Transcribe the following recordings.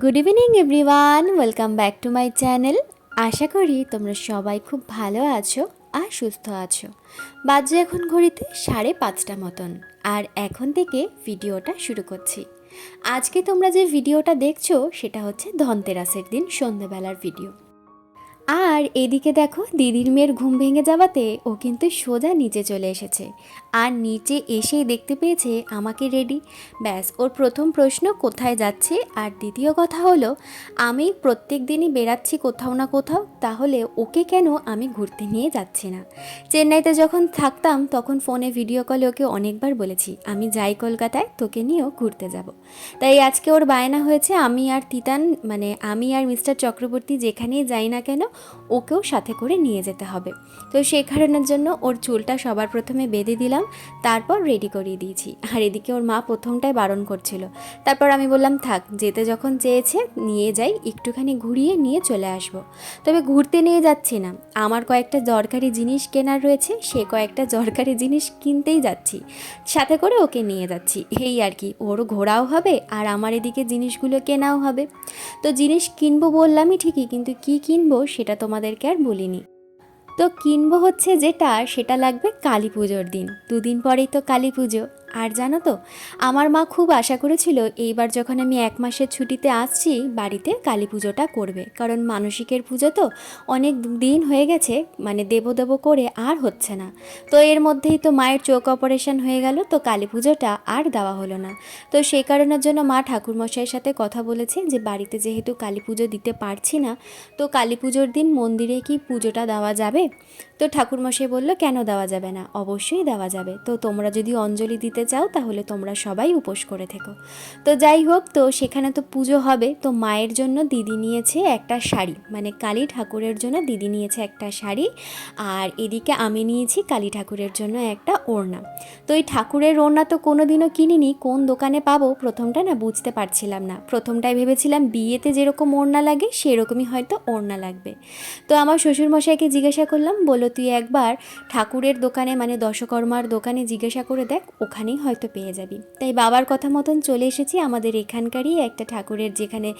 Good evening everyone welcome back to my channel আশা করি তোমরা সবাই খুব ভালো আছো আর সুস্থ আছো। বাজে এখন ঘড়িতে সাড়ে পাঁচটা মতন। আর এখন থেকে ভিডিওটা শুরু করছি। আজকে তোমরা যে ভিডিওটা দেখছ, সেটা হচ্ছে ধনতেরাসের দিন, সন্ধেবেলার ভিডিও। আর এদিকে দেখো দিদির মেয়ের ঘুম ভেঙে যাওয়াতে ও কিন্তু সোজা নিচে চলে এসেছে। আর নিচে এসেই দেখতে পেয়েছে আমাকে রেডি। ব্যাস, ওর প্রথম প্রশ্ন, কোথায় যাচ্ছে? আর দ্বিতীয় কথা হলো, আমি প্রত্যেক দিনই বেরাচ্ছি কোথাও না কোথাও, তাহলে ওকে কেন আমি ঘুরতে নিয়ে যাচ্ছি না? চেন্নাইতে যখন থাকতাম, তখন ফোনে ভিডিও কলে ওকে অনেকবার বলেছি, আমি যাই কলকাতায়, তোকে নিয়েও ঘুরতে যাব। তাই আজকে ওর বায়না হয়েছে, আমি আর তিতান মানে আমি আর মিস্টার চক্রবর্তী যেখানেই যাই না কেন ওকেও সাথে করে নিয়ে যেতে হবে। তো সেই কারণের জন্য ওর চুলটা সবার প্রথমে বেঁধে দিলাম, তারপর রেডি করিয়ে দিয়েছি। আর এদিকে ওর মা প্রথমটাই বারণ করছিল। তারপর আমি বললাম, থাক, যেতে যখন চেয়েছে, নিয়ে যাই, একটুখানি ঘুরিয়ে নিয়ে চলে আসব। তবে ঘুরতে নিয়ে যাচ্ছি না। আমার কয়েকটা দরকারি জিনিস কেনার রয়েছে, সে কয়েকটা দরকারি জিনিস কিনতেই যাচ্ছি। সাথে করে ওকে নিয়ে যাচ্ছি। এই আর কি ওর ঘোরাও হবে আর আমার এদিকে জিনিসগুলো কেনাও হবে। তো জিনিস কিনবো বললামই ঠিকই, কিন্তু কি কিনবো সেটা তোমাদেরকে আর বলিনি। তো কিনবো হচ্ছে যেটা, সেটা লাগবে কালী পুজোর দিন। দুদিন পরেই তো কালী পুজো। আর জানো তো, আমার মা খুব আশা করেছিল এইবার যখন আমি এক মাসের ছুটিতে আসছি বাড়িতে কালী পুজোটা করবে। কারণ মানসিকের পুজো তো অনেক দিন হয়ে গেছে মানে দেবো দেবো করে আর হচ্ছে না। তো এর মধ্যেই তো মায়ের চোখ অপারেশন হয়ে গেল, তো কালী পুজোটা আর দেওয়া হলো না। তো সেই কারণের জন্য মা ঠাকুরমশাইয়ের সাথে কথা বলেছে যে, বাড়িতে যেহেতু কালী পুজো দিতে পারছি না, তো কালী পুজোর দিন মন্দিরে কি পুজোটা দেওয়া যাবে? তো ঠাকুরমশাই বলল, কেন দেওয়া যাবে না? অবশ্যই দেওয়া যাবে। তো তোমরা যদি অঞ্জলি দিতে চাও, তাহলে তোমরা সবাই উপোস করে থেকো। তো যাই হোক, তো সেখানে তো পুজো হবে। তো মায়ের জন্য দিদি নিয়েছে একটা শাড়ি। মানে কালী ঠাকুরের জন্য দিদি নিয়েছে একটা শাড়ি। আর এদিকে আমি নিয়েছি কালী ঠাকুরের জন্য একটা ওড়না। তো এই ঠাকুরের ওড়না তো কোনো দিনও কিনিনি, কোন দোকানে পাবো? প্রথমটা না বুঝতে পারছিলাম না। প্রথমটাই ভেবেছিলাম বিয়েতে যেরকম ওড়না লাগে, সেরকমই হয়তো ওড়না লাগবে। তো আমার শ্বশুরমশাইকে জিজ্ঞাসা করলাম বলো তুই একবার ঠাকুরের দোকানে মানে দশকর্মার দোকানে জিজ্ঞাসা করে দেখ, ওখানেই হয়তো পেয়ে যাবি। তাই বাবার কথা মতন চলে এসেছি আমাদের এখানকারই একটা ঠাকুরের যেখানে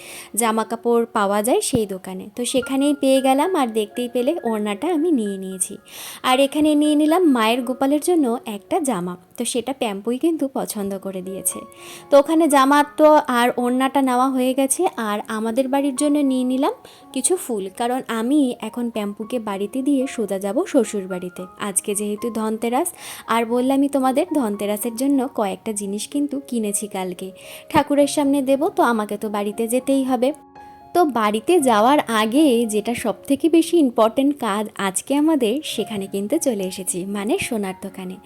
জামা কাপড় পাওয়া যায় সেই দোকানে। তো সেখানেই পেয়ে গেলাম আর দেখতেই পেলে ওড়নাটা আমি নিয়ে নিয়েছি। আর এখানে নিয়ে নিলাম মায়ের গোপালের জন্য একটা জামা। তো সেটা প্যাম্পুই কিন্তু পছন্দ করে দিয়েছে। তো ওখানে জামা তো আর ওড়নাটা নেওয়া হয়ে গেছে। আর আমাদের বাড়ির জন্য নিয়ে নিলাম কিছু ফুল, কারণ আমি এখন প্যাম্পুকে বাড়িতে দিয়ে সোজা যাব শ্বশুর বাড়িতে। আজকে যেহেতু ধনতেরাস, আর বললামই তোমাদের ধনতেরাসের জন্য কয়েকটা জিনিস কিন্তু কিনেছি কালকে। ঠাকুরের সামনে দেব, তো আমাকে তো বাড়িতে যেতেই হবে। তো বাড়িতে যাওয়ার আগে যেটা সব থেকে বেশি ইম্পর্ট্যান্ট কাজ আজকে আমাদের, সেখানে কিন্তু চলে এসেছি মানে সোনার দোকানে।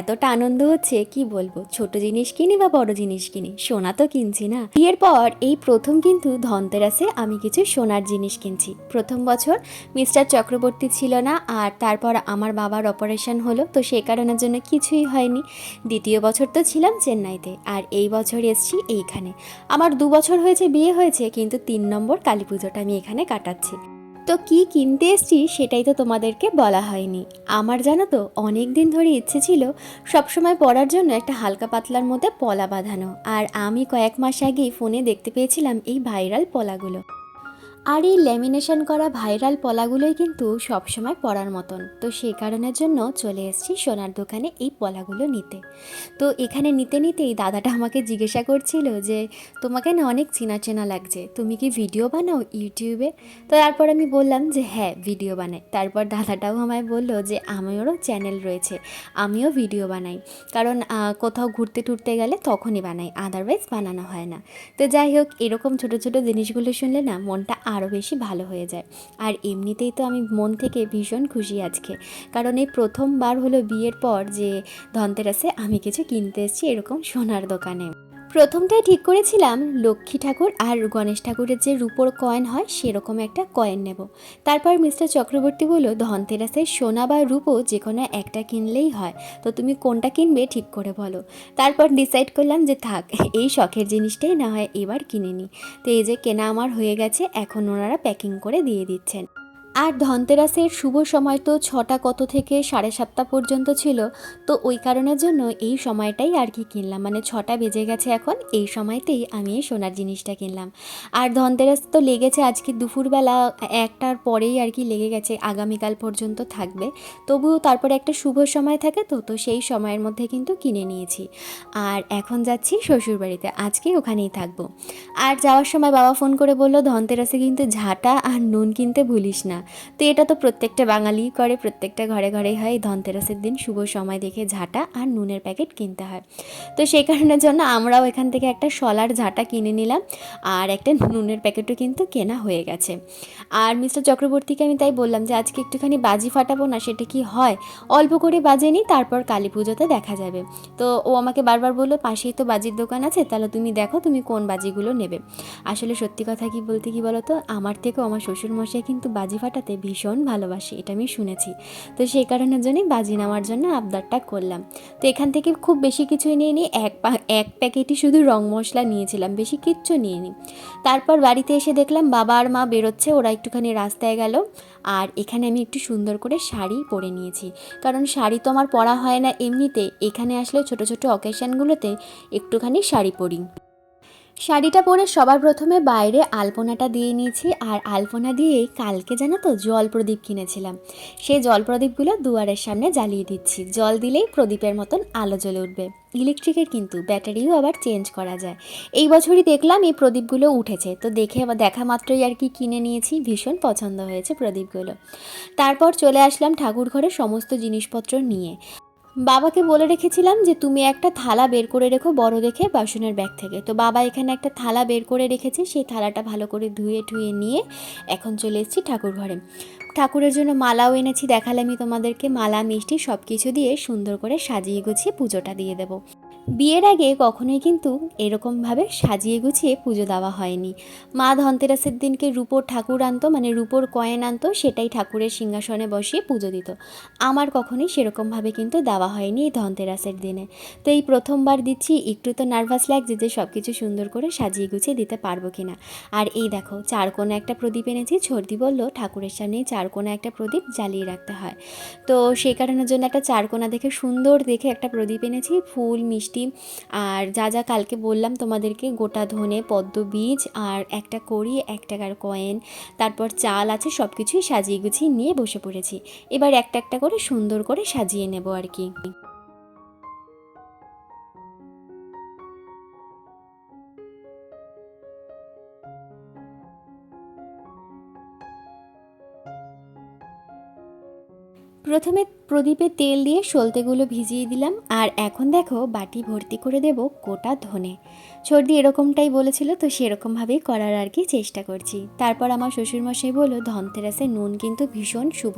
এতটা আনন্দ হচ্ছে, কি বলব? ছোট জিনিস কিনি বা বড় জিনিস কিনি, সোনা তো কিনছি না। বিয়ের পর এই প্রথম কিন্তু ধনতেরাসে আমি কিছু সোনার জিনিস কিনছি। প্রথম বছর মিস্টার চক্রবর্তী ছিল না, আর তারপর আমার বাবার অপারেশন হলো, তো সে কারণের জন্য কিছুই হয়নি। দ্বিতীয় বছর তো ছিলাম চেন্নাইতে, আর এই বছর এসছি এইখানে। আমার দু বছর হয়েছে, বিয়ে হয়েছে, কিন্তু তিন নম্বর কালী পুজোটা আমি এখানে কাটাচ্ছি। তো কি কিনতে এসছি সেটাই তো তোমাদেরকে বলা হয়নি। আমার জানো তো, অনেক দিন ধরে ইচ্ছে ছিল সবসময় পরার জন্য একটা হালকা পাতলার মধ্যে পলা বাঁধানো। আর আমি কয়েক মাস আগেই ফোনে দেখতে পেয়েছিলাম এই ভাইরাল পলাগুলো। আর এই ল্যামিনেশন করা ভাইরাল পলাগুলোই কিন্তু সবসময় পরার মতন। তো সেই কারণের জন্য চলে এসেছি সোনার দোকানে এই পলাগুলো নিতে। তো এখানে নিতে নিতেই দাদাটা আমাকে জিজ্ঞাসা করছিল যে, তোমাকে না অনেক চেনা চেনা লাগছে। তুমি কি ভিডিও বানাও ইউটিউবে তো তারপর আমি বললাম যে হ্যাঁ ভিডিও বানাই। তারপর দাদাটাও আমায় বলল যে, আমারও চ্যানেল রয়েছে। আমিও ভিডিও বানাই। কারণ কোথাও ঘুরতে টুরতে গেলে তখনই বানাই আদারওয়াইজ বানানো হয় না। তো যাই হোক, এরকম ছোট ছোট জিনিসগুলো শুনলে না মনটা আরও বেশি ভালো হয়ে যায়। আর এমনিতেই তো আমি মন থেকে ভীষণ খুশি আজকে। কারণ এই প্রথমবার হলো বিয়ের পর যে ধনতেরাসে আমি কিছু কিনতে এসেছি এরকম সোনার দোকানে। প্রথমটাই ঠিক করেছিলাম, লক্ষ্মী ঠাকুর আর গণেশ ঠাকুরের যে রূপোর কয়েন হয় সেরকম একটা কয়েন নেব। তারপর মিস্টার চক্রবর্তী বলল, ধনতেরাসের সোনা বা রূপো যে কোনো একটা কিনলেই হয়, তো তুমি কোনটা কিনবে ঠিক করে বলো। তারপর ডিসাইড করলাম যে থাক, এই শখের জিনিসটাই না হয় এবার কিনে নিই তো এই যে কেনা আমার হয়ে গেছে, এখন ওনারা প্যাকিং করে দিয়ে দিচ্ছেন। আর ধনতেরাসের শুভ সময় তো ছটা কত থেকে সাড়ে সাতটা পর্যন্ত ছিল, তো ওই কারণের জন্য এই সময়টাই আর কি কিনলাম। মানে ছটা বেজে গেছে এখন, এই সময়তেই আমি সোনার জিনিসটা কিনলাম। আর ধনতেরাস তো লেগেছে আজকে দুপুরবেলা, একটার পরেই আর কি লেগে গেছে, আগামীকাল পর্যন্ত থাকবে। তবুও তারপরে একটা শুভ সময় থাকে তো তো সেই সময়ের মধ্যে কিন্তু কিনে নিয়েছি। আর এখন যাচ্ছি শ্বশুরবাড়িতে, আজকে ওখানেই থাকব। আর যাওয়ার সময় বাবা ফোন করে বলল, ধনতেরাসে কিন্তু ঝাঁটা আর নুন কিনতে ভুলিস না। তো এটা তো প্রত্যেকটা বাঙালি করে, প্রত্যেকটা ঘরে ঘরেই হয়। ধনতেরাসের দিন শুভ সময় দেখে ঝাঁটা আর নুনের প্যাকেট কিনতে হয়। তো সেই কারণের জন্য আমরাও এখান থেকে একটা শলার ঝাঁটা কিনে নিলাম আর একটা নুনের প্যাকেটও কিন্তু কেনা হয়ে গেছে। আর মিস্টার চক্রবর্তীকে আমি তাই বললাম যে, আজকে একটুখানি বাজি ফাটাবো না, সেটা কি হয়? অল্প করে বাজে নিই তারপর কালী পুজোতে দেখা যাবে। তো ও আমাকে বারবার বলল, পাশেই তো বাজির দোকান আছে, তাহলে তুমি দেখো তুমি কোন বাজিগুলো নেবে। আসলে সত্যি কথা কি বলতে কি বলো তো আমার থেকেও আমার শ্বশুরমশাই কিন্তু বাজি ফাটাতে ভীষণ ভালোবাসে, এটা আমি শুনেছি। তো সেই কারণের জন্যই বাজি নেওয়ার জন্য আবদারটা করলাম। তো এখান থেকে খুব বেশি কিছুই নিয়ে নিই এক এক প্যাকেটই শুধু রং মশলা নিয়েছিলাম, বেশি কিচ্ছু নিয়ে নিই তারপর বাড়িতে এসে দেখলাম বাবা আর মা বেরোচ্ছে, ওরা একটুখানি রাস্তায় গেল। আর এখানে আমি একটু সুন্দর করে শাড়ি পরে নিয়েছি। কারণ শাড়ি তো আমার পরা হয় না এমনিতে, এখানে আসলে ছোট ছোট অকেশনগুলোতে একটুখানি শাড়ি পরি। শাড়িটা পরে সবার প্রথমে বাইরে আলপনাটা দিয়ে নিয়েছি আর আলপনা দিয়ে কালকে জানো তো জল প্রদীপ কিনেছিলাম। সেই জল প্রদীপগুলো দুয়ারের সামনে জ্বালিয়ে দিচ্ছি। জল দিলেই প্রদীপের মতন আলো জ্বলে উঠবে। ইলেকট্রিকের কিন্তু ব্যাটারিও আবার চেঞ্জ করা যায়। এই বছরই দেখলাম এই প্রদীপগুলো উঠেছে। তো দেখে দেখা মাত্রই আর কি কিনে নিয়েছি। ভীষণ পছন্দ হয়েছে প্রদীপগুলো। তারপর চলে আসলাম ঠাকুর ঘরে সমস্ত জিনিসপত্র নিয়ে। বাবাকে বলে রেখেছিলাম যে তুমি একটা থালা বের করে রেখো বড় দেখে বাসনের ব্যাগ থেকে। তো বাবা এখানে একটা থালা বের করে রেখেছে, সেই থালাটা ভালো করে ধুয়ে ঠুয়ে নিয়ে এখন চলে এসেছি ঠাকুর ঘরে। ঠাকুরের জন্য মালাও এনেছি দেখালামই তোমাদেরকে মালা, মিষ্টি সব কিছু দিয়ে সুন্দর করে সাজিয়ে গুছিয়ে পুজোটা দিয়ে দেবো। বিয়ের আগে কখনোই কিন্তু এরকমভাবে সাজিয়ে গুছিয়ে পুজো দেওয়া হয়নি। মা ধনতেরাসের দিনকে রূপোর ঠাকুর আনতো মানে রূপোর কয়েন আনতো, সেটাই ঠাকুরের সিংহাসনে বসিয়ে পুজো দিত। আমার কখনোই সেরকমভাবে কিন্তু দেওয়া হয়নি এই ধনতেরাসের দিনে। তো এই প্রথমবার দিচ্ছি, একটু তো নার্ভাস লাগছে যে সব কিছু সুন্দর করে সাজিয়ে গুছিয়ে দিতে পারব কিনা। আর এই দেখো চারকোনা একটা প্রদীপ এনেছি, ছর্দি বলল, ঠাকুরের সামনে চারকোনা একটা প্রদীপ জ্বালিয়ে রাখতে হয়। তো সেই কারণের জন্য একটা চারকোনা দেখে সুন্দর দেখে একটা প্রদীপ এনেছি, ফুল, মিষ্টি আর যা যা কালকে বললাম তোমাদেরকে, গোটা ধনে, পদ্ম বীজ আর একটা করি এক টাকার কয়েন তারপর চাল আছে সব কিছুই সাজিয়ে গুছিয়ে নিয়ে বসে পড়েছি। এবার একটা একটা করে সুন্দর করে সাজিয়ে নেব আর কি। প্রথমে প্রদীপে তেল দিয়ে সলতেগুলো ভিজিয়ে দিলাম, আর এখন দেখো বাটি ভর্তি করে দেব গোটা ধনে। সর্দি এরকমটাই বলেছিল, তো সেরকমভাবেই করার আর কি চেষ্টা করছি। তারপর আমার শ্বশুরমশাই বলল, ধনতেরাসে নুন কিন্তু ভীষণ শুভ।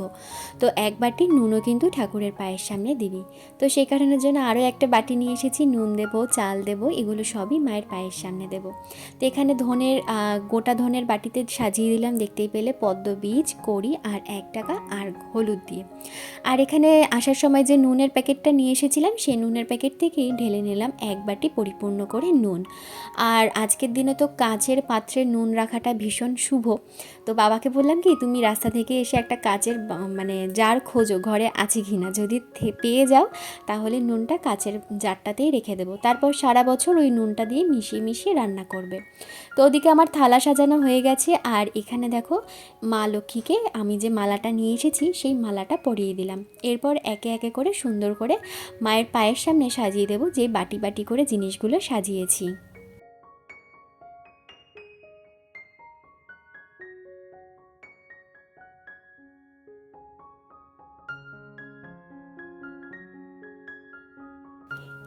তো এক বাটি নুনও কিন্তু ঠাকুরের পায়ের সামনে দিবি। তো সেই কারণের জন্য আরও একটা বাটি নিয়ে এসেছি, নুন দেবো, চাল দেবো, এগুলো সবই মায়ের পায়ের সামনে দেবো। তো এখানে ধনের গোটা ধনের বাটিতে সাজিয়ে দিলাম, দেখতেই পেলে পদ্ম বীজ, কড়ি আর এক টাকা আর হলুদ দিয়ে। আর এখানে আসার সময় যে নুনের প্যাকেটটা নিয়ে এসেছিলাম, সেই নুনের প্যাকেট থেকেই ঢেলে নিলাম এক বাটি পরিপূর্ণ করে নুন। আর আজকের দিনে তো কাচের পাত্রে নুন রাখাটা ভীষণ শুভ। তো বাবাকে বললাম কি, তুমি রাস্তা থেকে এসে একটা কাচের মানে জার খোঁজো, ঘরে আছে কি না? যদি পেয়ে যাও, তাহলে নুনটা কাচের জারটাতেই রেখে দেবো। তারপর সারা বছর ওই নুনটা দিয়ে মিশিয়ে মিশিয়ে রান্না করবে। তো ওদিকে আমার থালা সাজানো হয়ে গেছে। আর এখানে দেখো মা লক্ষ্মীকে আমি যে মালাটা নিয়ে এসেছি, সেই মালাটা পরিয়ে দিলাম। এরপর একে একে করে সুন্দর করে মায়ের পায়ের সামনে সাজিয়ে দেব যে বাটি বাটি করে জিনিসগুলো সাজিয়েছি।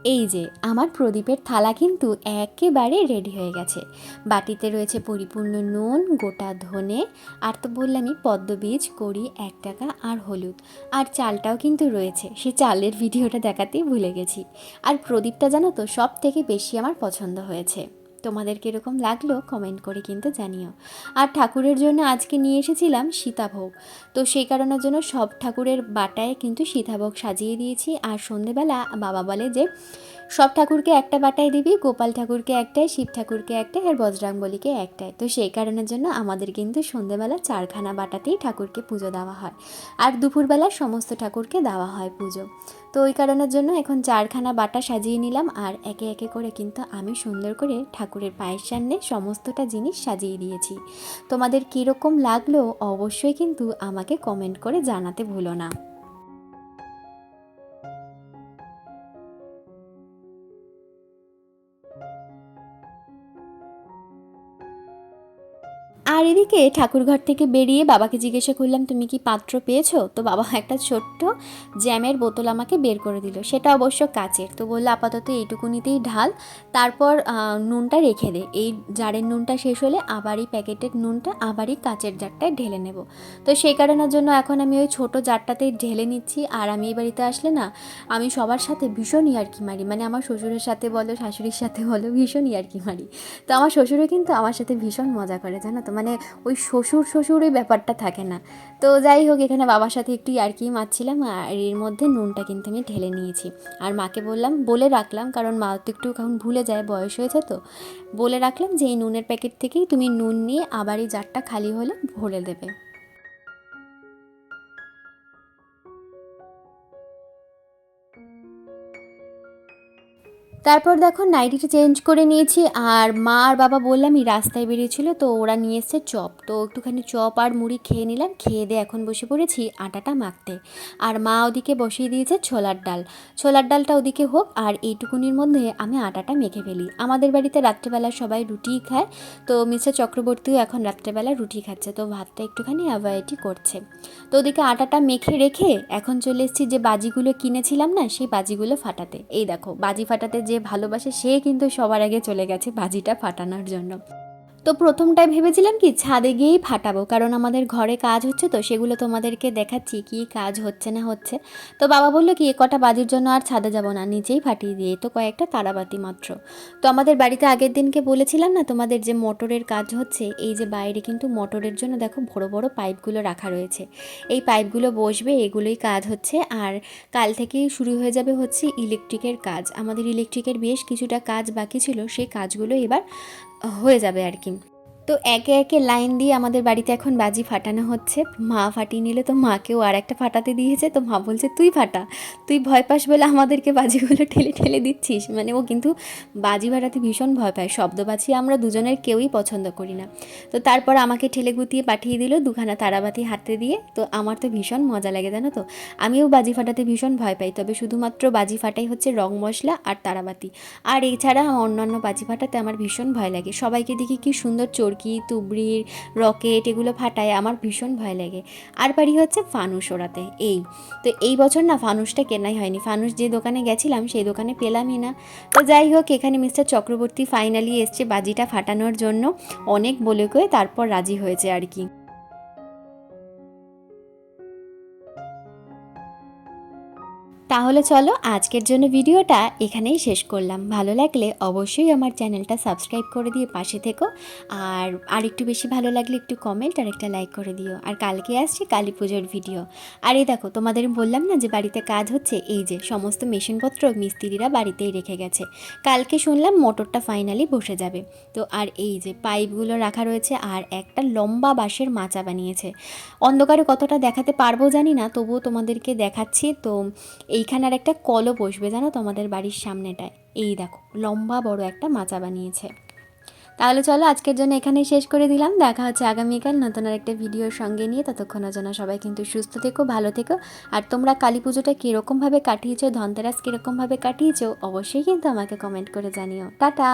এই যে, আমার প্রদীপের থালা কিন্তু একেবারে রেডি হয়ে গেছে। বাটিতে রয়েছে পরিপূর্ণ নুন, গোটা ধনে, আর তো বললামই পদ্মবীজ করি এক টাকা আর হলুদ। আর চালটাও কিন্তু রয়েছে, সে চালের ভিডিওটা দেখাতেই ভুলে গেছি। আর প্রদীপটা জানো তো সব থেকে বেশি আমার পছন্দ হয়েছে। তোমাদের কীরকম লাগল কমেন্ট করে কিন্তু জানিও। আর ঠাকুরের জন্য আজকে নিয়ে এসেছিলাম সীতাভোগ। তো সেই কারণের জন্য সব ঠাকুরের বাটায় কিন্তু সীতাভোগ সাজিয়ে দিয়েছি। আর সন্ধেবেলা বাবা বলে যে, সব ঠাকুরকে একটা বাটায় দিবি, গোপাল ঠাকুরকে একটাই শিব ঠাকুরকে একটাই আর বজরাঙ্গলিকে একটাই তো সেই কারণের জন্য আমাদের কিন্তু সন্ধেবেলা চারখানা বাটাতেই ঠাকুরকে পুজো দেওয়া হয়। আর দুপুরবেলা সমস্ত ঠাকুরকে দেওয়া হয় পুজো। তো ওই কারণের জন্য এখন চারখানা বাটা সাজিয়ে নিলাম আর একে একে করে কিন্তু আমি সুন্দর করে ঠাকুরের পায়ের সামনে সমস্তটা জিনিস সাজিয়ে দিয়েছি। তোমাদের কীরকম লাগল অবশ্যই কিন্তু আমাকে কমেন্ট করে জানাতে ভুলো না। এদিকে ঠাকুরঘর থেকে বেরিয়ে বাবাকে জিজ্ঞাসা করলাম, তুমি কি পাত্র পেয়েছ? তো বাবা একটা ছোট্ট জ্যামের বোতল আমাকে বের করে দিল। সেটা অবশ্য কাচের। তো বলল, আপাতত এইটুকুনিতেই ঢাল। তারপর নুনটা রেখে দে। এই জারের নুনটা শেষ হলে আবারই প্যাকেটের নুনটা আবারই কাচের জারটায় ঢেলে নেব। তো সেই কারণের জন্য এখন আমি ওই ছোটো জারটাতেই ঢেলে নিচ্ছি। আর আমি এই বাড়িতে আসলে না, আমি সবার সাথে ভীষণ ইয়ার্কি মারি। মানে আমার শ্বশুরের সাথে বলো, শাশুড়ির সাথে বলো, ভীষণ ইয়ার্কি মারি। তো আমার শ্বশুরও কিন্তু আমার সাথে ভীষণ মজা করে, জানো তো? মানে ওই শ্বশুর শ্বশুর ব্যাপারটা থাকে না। তো যাই হোক, এখানে বাবার সাথে একটু ইয়ার্কি মারছিলাম আর এর মধ্যে নুনটা কিন্তু আমি ঢেলে নিয়েছি। আর মাকে বললাম, বলে রাখলাম, কারণ মা তো একটু কখন ভুলে যায়, বয়স হয়েছে তো। বলে রাখলাম যে, এই নুনের প্যাকেট থেকেই তুমি নুন নিয়ে আবার এই জারটা খালি হলে ভরে দেবে। তারপর দেখো নাইটিটা চেঞ্জ করে নিয়েছি, আর মা আর বাবা বললাম এই রাস্তায় বেরিয়েছিল, তো ওরা নিয়ে এসছে চপ। তো একটুখানি চপ আর মুড়ি খেয়ে নিলাম, খেয়ে দিয়ে এখন বসে পড়েছি আটাটা মাখতে। আর মা ওদিকে বসিয়ে দিয়েছে ছোলার ডাল। ছোলার ডালটা ওদিকে হোক, আর এইটুকুনির মধ্যে আমি আটাটা মেখে ফেলি। আমাদের বাড়িতে রাত্রেবেলা সবাই রুটিই খায়, তো মিস্টার চক্রবর্তীও এখন রাত্রেবেলা রুটি খাচ্ছে, তো ভাতটা একটুখানি অ্যাভয়েডই করছে। তো ওদিকে আটাটা মেখে রেখে এখন চলে এসেছি যে বাজিগুলো কিনেছিলাম না, সেই বাজিগুলো ফাটাতে। এই দেখো, বাজি ফাটাতে যে ভালোবাসে সে কিন্তু সবার আগে চলে গেছে বাজিটা ফাটানোর জন্য। তো প্রথমটায় ভেবেছিলাম কি ছাদে গিয়েই ফাটাবো, কারণ আমাদের ঘরে কাজ হচ্ছে তো, সেগুলো তোমাদেরকে দেখাচ্ছি কি কাজ হচ্ছে না হচ্ছে। তো বাবা বলল কি কটা বাজির জন্য আর ছাদে যাব না, নিচেই ফাটিয়ে দিয়ে তো কয়েকটা তারাবাতি মাত্র। তো আমাদের বাড়িতে আগের দিনকে বলেছিলাম না, তোমাদের যে মোটরের কাজ হচ্ছে, এই যে বাইরে কিন্তু মোটরের জন্য দেখো বড় বড় পাইপগুলো রাখা রয়েছে। এই পাইপগুলো বসবে, এগুলোই কাজ হচ্ছে, আর কাল থেকেই শুরু হয়ে যাবে হচ্ছে ইলেকট্রিকের কাজ। আমাদের ইলেকট্রিকের বেশ কিছুটা কাজ বাকি ছিল, সেই কাজগুলো এবার হয়ে যাবে আর কি। তো একে একে লাইন দিয়ে আমাদের বাড়িতে এখন বাজি ফাটানো হচ্ছে। মা ফাটিয়ে নিলে তো মাকেও আর একটা ফাটাতে দিয়েছে। তো মা বলছে, তুই ফাটা। তুই ভয় পাস বলে আমাদেরকে বাজিগুলো ঠেলে ঠেলে দিচ্ছিস? মানে ও কিন্তু বাজি ফাটাতে ভীষণ ভয় পায়। শব্দ বাজি আমরা দুজনের কেউই পছন্দ করি না। তো তারপর আমাকে ঠেলে গুতিয়ে পাঠিয়ে দিল দুখানা তারাবাতি হাতে দিয়ে। তো আমার তো ভীষণ মজা লাগে, জানো তো। আমিও বাজি ফাটাতে ভীষণ ভয় পাই। তবে শুধুমাত্র বাজি ফাটাই হচ্ছে রং মশলা আর তারাবাতি। আর এছাড়া অন্যান্য বাজি ফাটাতে আমার ভীষণ ভয় লাগে। সবাইকে দেখি কি সুন্দর চরকি তুবড়ির রকেট এগুলো ফাটায় আমার ভীষণ ভয় লাগে। আর পারি হচ্ছে ফানুস ওড়াতে, এই। তো এই বছর না ফানুসটা কেনাই হয়নি। ফানুস যে দোকানে গেছিলাম সেই দোকানে পেলামই না। তো যাই হোক, এখানে মিস্টার চক্রবর্তী ফাইনালি এসছে বাজিটা ফাটানোর জন্য। অনেক বলে কয়ে তারপর রাজি হয়েছে আর কি। তাহলে চলো আজকের জন্য ভিডিওটা এখানেই শেষ করলাম। ভালো লাগলে অবশ্যই আমার চ্যানেলটা সাবস্ক্রাইব করে দিয়ে পাশে থেকো। আর আর একটু বেশি ভালো লাগলে একটু কমেন্ট আর একটা লাইক করে দিও। আর কালকে আসছে কালী পুজোর ভিডিও আর এই দেখো, তোমাদের বললাম না যে বাড়িতে কাজ হচ্ছে? এই যে, সমস্ত মেশিনপত্র মিস্ত্রিরা বাড়িতেই রেখে গেছে। কালকে শুনলাম মোটরটা ফাইনালি বসে যাবে। তো আর এই যে পাইপগুলো রাখা রয়েছে আর একটা লম্বা বাঁশের মাচা বানিয়েছে। অন্ধকারে কতটা দেখাতে পারব জানি না, তবুও তোমাদেরকে দেখাচ্ছি। তো এইখানে আর একটা কলও বসবে জানো তোমাদের বাড়ির সামনেটায়। এই দেখো, লম্বা বড় একটা মাচা বানিয়েছে। তাহলে চলো আজকের জন্য এখানে শেষ করে দিলাম। দেখা হচ্ছে আগামীকাল নতুন আর একটা ভিডিওর সঙ্গে নিয়ে। ততক্ষণের জন্য সবাই কিন্তু সুস্থ থেকো, ভালো থেকো। আর তোমরা কালী পুজোটা কীরকমভাবে কাটিয়েছো, ধনতেরাস কীরকমভাবে কাটিয়েছো, অবশ্যই কিন্তু আমাকে কমেন্ট করে জানিও। টাটা!